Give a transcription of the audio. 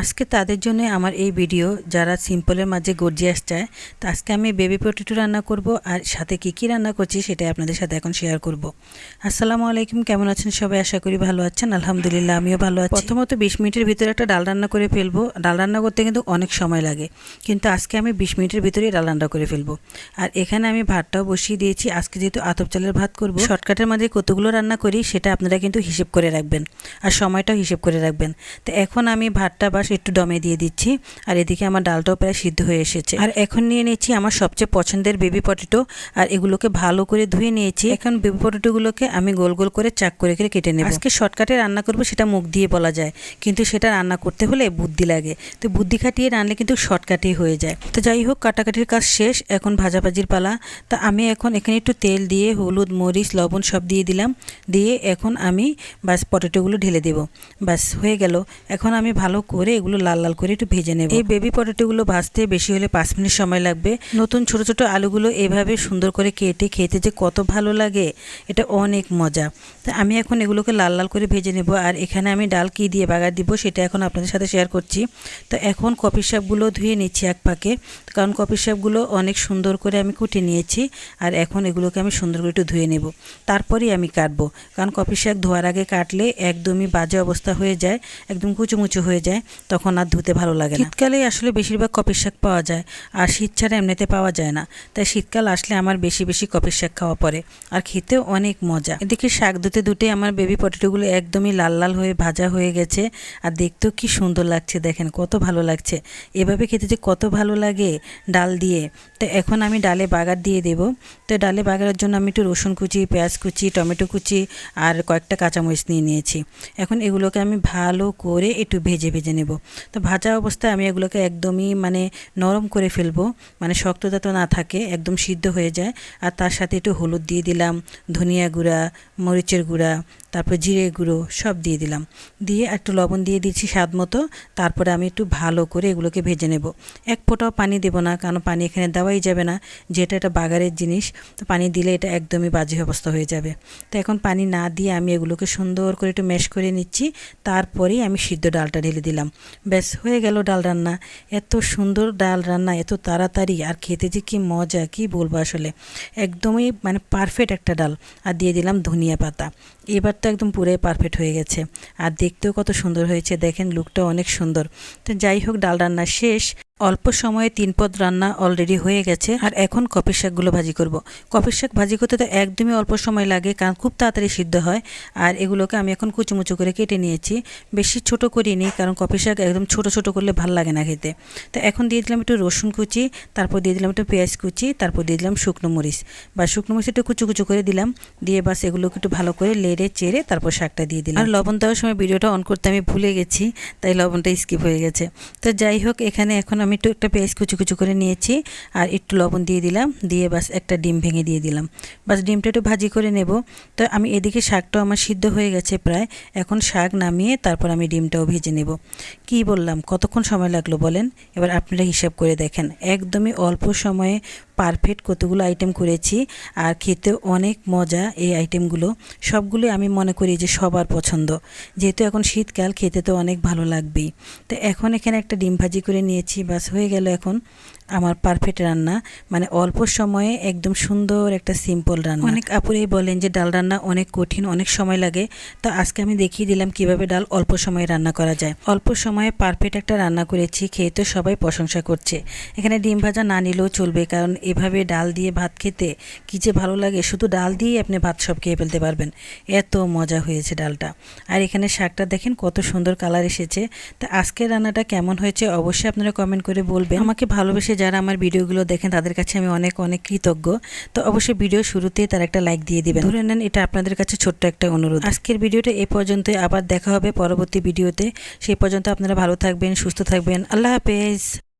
আজকে তাদের জন্য আমার এই ভিডিও। যারা সিম্পলের মাঝে গর্জিয়াস চায়, তো আজকে আমি বেবি পটেটো রান্না করব আর সাথে কি কি রান্না করছি সেটাই আপনাদের সাথে এখন শেয়ার করব। আসসালামু আলাইকুম, কেমন আছেন সবাই? আশা করি ভালো আছেন, আলহামদুলিল্লাহ আমিও ভালো আছি। প্রথমত বিশ মিনিটের ভিতরে একটা ডাল রান্না করে ফেলব। ডাল রান্না করতে কিন্তু অনেক সময় লাগে, কিন্তু আজকে আমি বিশ মিনিটের ভিতরেই ডাল রান্না করে ফেলব। আর এখানে আমি ভাতটাও বসিয়ে দিয়েছি। আজকে যেহেতু আতপ চালের ভাত করব, শর্টকাটের মাঝে কতগুলো রান্না করি সেটা আপনারা কিন্তু হিসেব করে রাখবেন। আর সময়টাও হিসেব করে রাখবেন। তো এখন আমি ভাতটা বাস একটু দমে দিয়ে দিচ্ছি, আর এদিকে আমার ডালটাও প্রায় সিদ্ধ হয়ে এসেছে। আর এখন নিয়ে নিচ্ছি আমার সবচেয়ে পছন্দের বেবি পটেটো আর এগুলোকে ভালো করে ধুয়ে নিয়েছি। এখন বেবি পটেটোগুলোকে আমি গোল গোল করে চাক করে করে কেটে নেব। আজকে শর্টকাটে রান্না করব সেটা মুখ দিয়ে বলা যায়, কিন্তু সেটা রান্না করতে হলে বুদ্ধি লাগে। তো বুদ্ধি খাটিয়ে রান্নালে কিন্তু শর্টকাটেই হয়ে যায়। তো যাই হোক, কাটাকাটির কাজ শেষ, এখন ভাজাভাজির পালা। তা আমি এখন এখানে একটু তেল দিয়ে হলুদ, মরিচ, লবণ সব দিয়ে দিলাম। দিয়ে এখন আমি বাস পটেটোগুলো ঢেলে দেব। বাস হয়ে গেল। এখন আমি ভালো করে এগুলো লাল লাল করে একটু ভেজে নেব। এই বেবি পটেটোগুলো ভাজতে বেশি হলে পাঁচ মিনিট সময় লাগবে। নতুন ছোট ছোট আলুগুলো এভাবে সুন্দর করে কেটে খেতে যে কত ভালো লাগে, এটা অনেক মজা। তা আমি এখন এগুলোকে লাল লাল করে ভেজে নেব আর এখানে আমি ডাল কি দিয়ে বাগার দিব সেটা এখন আপনাদের সাথে শেয়ার করছি। তো এখন কফি শাকগুলো ধুয়ে নিচ্ছি এক পাকে কারণ কফি শাকগুলো অনেক সুন্দর করে আমি কুটে নিয়েছি আর এখন এগুলোকে আমি সুন্দর করে একটু ধুয়ে নেব। তারপরেই আমি কাটবো। কারণ কফি শাক ধোয়ার আগে কাটলে একদমই বাজে অবস্থা হয়ে যায়, একদম কুচুমুচু হয়ে যায়। তখন আর ধুতে ভালো লাগে না। শীতকালে আসলে বেশিরভাগ কফির শাক পাওয়া যায়, আর শীত ছাড়া এমনিতে পাওয়া যায় না। তাই শীতকাল আসলে আমার বেশি বেশি কফির শাক খাওয়া পড়ে, আর খেতেও অনেক মজা। এদিকে শাক ধুতে ধুতে আমার বেবি পটেটোগুলো একদমই লাল লাল হয়ে ভাজা হয়ে গেছে, আর দেখতেও কি সুন্দর লাগছে দেখেন, কত ভালো লাগছে। এভাবে খেতে যে কত ভালো লাগে ডাল দিয়ে। তো এখন আমি ডালে বাগার দিয়ে দেব। তো ডালে বাগারের জন্য আমি একটু রসুন কুচি, পেঁয়াজ কুচি, টমেটো কুচি, আর কয়েকটা কাঁচামরিচ নিয়ে নিয়েছি। এখন এগুলোকে আমি ভালো করে একটু ভেজে ভেজে নেব। তো ভাজা অবস্থায় আমি এগুলোকে একদমই মানে নরম করে ফেলব। মানে শক্ততা তো না থাকে, একদম সিদ্ধ হয়ে যায়। আর তার সাথে একটু হলুদ দিয়ে দিলাম, ধনিয়া গুঁড়া, মরিচের গুঁড়া তারপর জিরে গুঁড়ো সব দিয়ে দিলাম। দিয়ে একটু লবণ দিয়ে দিচ্ছি স্বাদ মতো। তারপরে আমি একটু ভালো করে এগুলোকে ভেজে নেব। এক ফোঁটাও পানি দেবো না, কারণ পানি এখানে দেওয়াই যাবে না। যেটা এটা বাগারের জিনিস, তো পানি দিলে এটা একদমই বাজে অবস্থা হয়ে যাবে। তো এখন পানি না দিয়ে আমি এগুলোকে সুন্দর করে একটু ম্যাশ করে নিচ্ছি। তারপরেই আমি সিদ্ধ ডালটা ঢেলে দিলাম। ব্যাস, হয়ে গেল ডাল রান্না। এত সুন্দর ডাল রান্না, এত তাড়াতাড়ি, আর খেতে যে কী মজা, কী বলব আসলে। একদমই মানে পারফেক্ট একটা ডাল। আর দিয়ে দিলাম ধনিয়া পাতা। এবার তো একদম পুরো পারফেক্ট হয়ে গেছে। আর দেখতেও কত সুন্দর হয়েছে। দেখেন লুকটা অনেক সুন্দর। তো যাই হোক, ডাল রান্না শেষ। অল্প সময়ে তিন পদ রান্না অলরেডি হয়ে গেছে, আর এখন কপির শাকগুলো ভাজি করব। কপির শাক ভাজি করতে তো একদমই অল্প সময় লাগে, কারণ খুব তাড়াতাড়ি সিদ্ধ হয়, আর এগুলোকে আমি এখন কুচুমুচু করে কেটে নিয়েছি। বেশি ছোট করিনি, কারণ কপির শাক একদম ছোট ছোট করলে ভালো লাগে না খেতে। তো এখন দিয়ে দিলাম একটু রসুন কুচি, তারপর দিয়ে দিলাম একটু পেঁয়াজ কুচি, তারপর দিয়ে দিলাম শুকনো মরিচ। বা শুকনো মরিচ একটু কুচু কুচু করে দিলাম, দিয়ে বাস এগুলোকে একটু ভালো করে লেড়ে চেড়ে তারপর শাকটা দিয়ে দিলাম। আর লবণ দেওয়ার সময় ভিডিওটা অন করতে আমি ভুলে গেছি, তাই লবণটা স্কিপ হয়ে গেছে। তো যাই হোক, এখানে এখন আমি একটু, একটা পেঁয়াজ কুচু কুচু করে নিয়েছি আর একটু লবণ দিয়ে দিলাম। দিয়ে বাস একটা ডিম ভেঙে দিয়ে দিলাম। বাস ডিমটা একটু ভাজি করে নেব। তো আমি এদিকে শাকটাও আমার সিদ্ধ হয়ে গেছে প্রায়। এখন শাক নামিয়ে তারপর আমি ডিমটাও ভেজে নেব। কি বললাম? কতক্ষণ সময় লাগল বলেন? এবার আপনারা হিসাব করে দেখেন। একদমই অল্প সময়ে পারফেক্ট কতগুলো আইটেম করেছি আর খেতে অনেক মজা এই আইটেমগুলো সবগুলো আমি মনে করি যে সবার পছন্দ। যেহেতু এখন শীতকাল, খেতে তো অনেক ভালো লাগবেই। তো এখন এখানে একটা ডিম ভাজি করে নিয়েছি বাস হয়ে গেল এখন আমার পারফেক্ট রান্না। মানে অল্প সময়ে একদম সুন্দর একটা সিম্পল রান্না। অনেক আপুরেই বলেন যে ডাল রান্না অনেক কঠিন, অনেক সময় লাগে। তো আজকে আমি দেখিয়ে দিলাম কীভাবে ডাল অল্প সময়ে রান্না করা যায়। অল্প সময়ে পারফেক্ট একটা রান্না করেছি, খেয়ে তো সবাই প্রশংসা করছে। এখানে ডিম ভাজা না নিলেও চলবে, কারণ এভাবে ডাল দিয়ে ভাত খেতে কী যে ভালো লাগে? শুধু ডাল দিয়েই আপনি ভাত সব খেয়ে ফেলতে পারবেন। এত মজা হয়েছে ডালটা। আর এখানে শাকটা দেখেন কত সুন্দর কালার এসেছে। তা আজকের রান্নাটা কেমন হয়েছে অবশ্যই আপনারা কমেন্ট করে বলবেন। আমাকে ভালোবেসে যারা আমার ভিডিওগুলো দেখেন, তাদের কাছে আমি অনেক অনেক কৃতজ্ঞ। তো অবশ্যই ভিডিও শুরুতেই তার একটা লাইক দিয়ে দিবেন। ধরে নেন এটা আপনাদের কাছে ছোট্ট একটা অনুরোধ। আজকের ভিডিওটা এ পর্যন্তই। আবার দেখা হবে পরবর্তী ভিডিওতে। সেই পর্যন্ত আপনারা ভালো থাকবেন, সুস্থ থাকবেন। আল্লাহ হাফেজ।